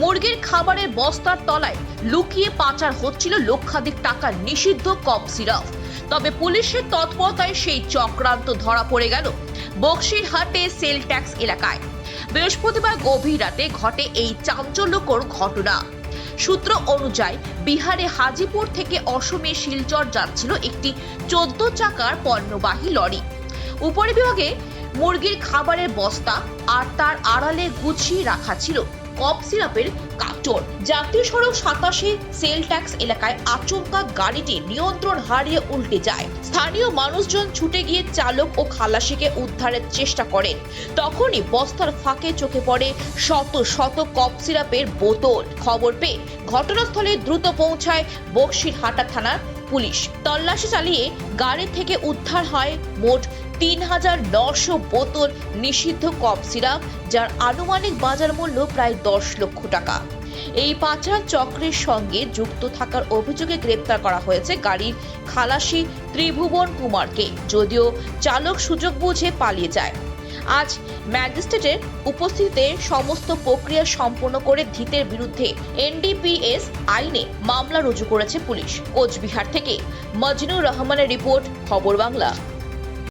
মুরগির খাবারের বস্তার তলায় লুকিয়ে পাচার হচ্ছিল লক্ষাধিক টাকার নিষিদ্ধ কপ সিরাপ তবে পুলিশের তৎপরতায় সেই চক্রান্ত ধরা পড়ে গেল বক্সিরহাটে সেল ট্যাক্স এলাকায়। বৃহস্পতিবার গভীর রাতে ঘটে এই চাঞ্চল্যকর ঘটনা। সূত্র অনুযায়ী বিহারে হাজিপুর থেকে অসমে শিলচর যাচ্ছিল একটি চোদ্দ চাকার পণ্যবাহী লরি। উপরে বিভাগে মুরগির খাবারের বস্তা আর তার আড়ালে গুছিয়ে রাখা ছিল কপ সিরাপের কার্টন জাতীয় সড়ক সাতাশে সেল ট্যাক্স এলাকায় আচমকা গাড়িটি নিয়ন্ত্রণ হারিয়ে উল্টে যায়। স্থানীয় মানুষজন ছুটে গিয়ে চালক ও খালাসিকে উদ্ধারের চেষ্টা করেন। তখনই বস্তার ফাঁকে চোখে পড়ে শত শত কফ সিরাপের বোতল। খবর পেয়ে ঘটনাস্থলে দ্রুত পৌঁছায় বক্সিরহাটা থানার পুলিশ। তল্লাশি চালিয়ে গাড়ি থেকে উদ্ধার হয় মোট তিন হাজার নশো বোতল নিষিদ্ধ কপ সিরাপ, যার আনুমানিক বাজার মূল্য প্রায় দশ লক্ষ টাকা। এই পাচার চক্রের সঙ্গে যুক্ত থাকার অভিযোগে গ্রেপ্তার করা হয়েছে গাড়ির খালাসি ত্রিভুবন কুমারকে, যদিও চালক সুযোগ বুঝে পালিয়ে যায়। আজ ম্যাজিস্ট্রেটের উপস্থিতিতে সমস্ত প্রক্রিয়া সম্পন্ন করে ধৃতের বিরুদ্ধে এনডিপিএস আইনে মামলা রুজু করেছে পুলিশ। কোচবিহার থেকে মজনুর রহমানের রিপোর্ট, খবর বাংলা।